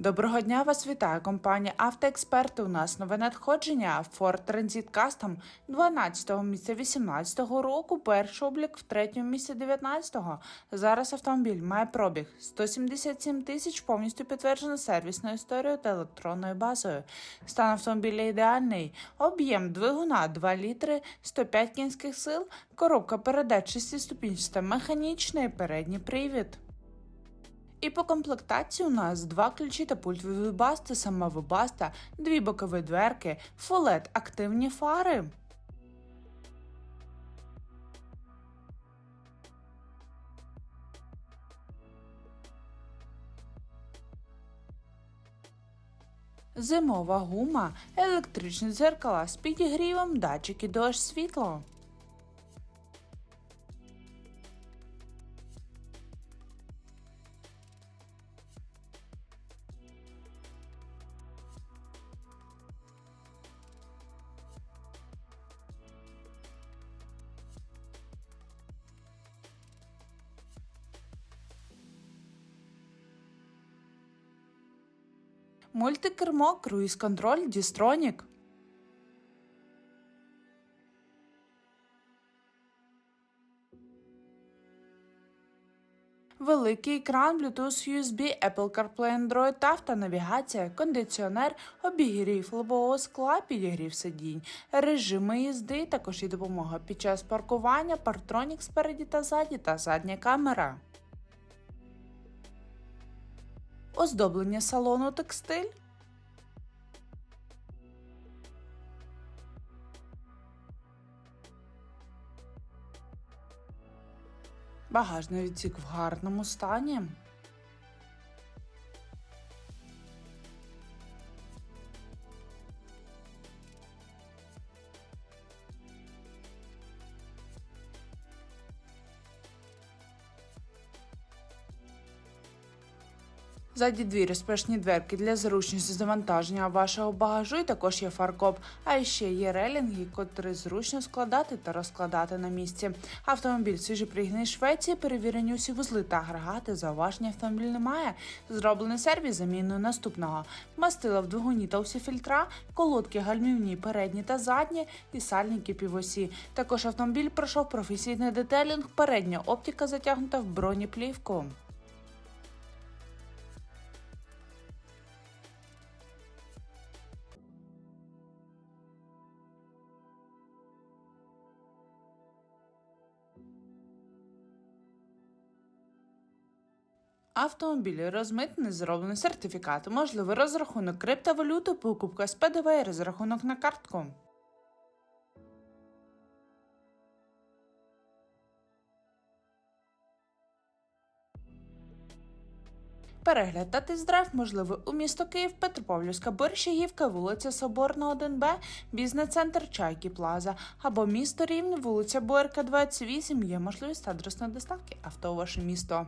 Доброго дня вас вітає компанія Автоексперти. У нас нове надходження Ford Transit Custom 12 місця 18 року. Перший облік в третьому місці 19-го. Зараз автомобіль має пробіг 177 тисяч, повністю підтверджено сервісною історією та електронною базою. Стан автомобіля ідеальний. Об'єм двигуна 2 літри, 105 кінських сил, коробка передач 6-ступінчаста, механічний передній привід. І по комплектації у нас два ключі та пульт від вибасти, сама вибаста, дві бокові дверки, фолет, активні фари. Зимова гума, електричні дзеркала з підігрівом, датчики дощ світло. Мультикермо, круїз-контроль, Дістронік. Великий екран, Bluetooth USB, Apple CarPlay, Android Auto, навігація, кондиціонер, обігрів лобового скла, підігрів сидінь, режими їзди, також і допомога під час паркування, партронік спереді та ззаді та задня камера. Оздоблення салону текстиль. Багажний відсік в гарному стані. Ззаді дві розпашні дверки для зручності завантаження вашого багажу і також є фаркоп, а ще є релінги, котрі зручно складати та розкладати на місці. Автомобіль свіжий пригнаний Швеції, перевірені усі вузли та агрегати, зауваження автомобіль немає. Зроблений сервіс заміною наступного. Мастила в двигуні та усі фільтра, колодки гальмівні, передні та задні і сальники півосі. Також автомобіль пройшов професійний детелінг, передня оптика затягнута в бронеплівку. Автомобіль розмитний, зроблений сертифікат, можливий розрахунок криптовалюти, покупка з ПДВ і розрахунок на картку. Перегляд та тест-драйв можливий у місто Київ, Петропавлівська, Борщагівка, вулиця Соборна, 1Б, бізнес-центр Чайки Плаза або місто Рівне, вулиця Боярка, 28. Є можливість адресної доставки авто у ваше місто.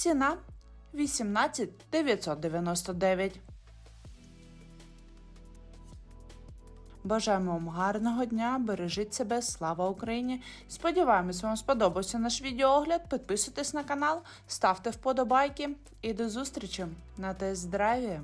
Ціна 18 999. Бажаємо вам гарного дня, бережіть себе, слава Україні! Сподіваємось, вам сподобався наш відеоогляд. Підписуйтесь на канал, ставте вподобайки і до зустрічі на тест-драйві!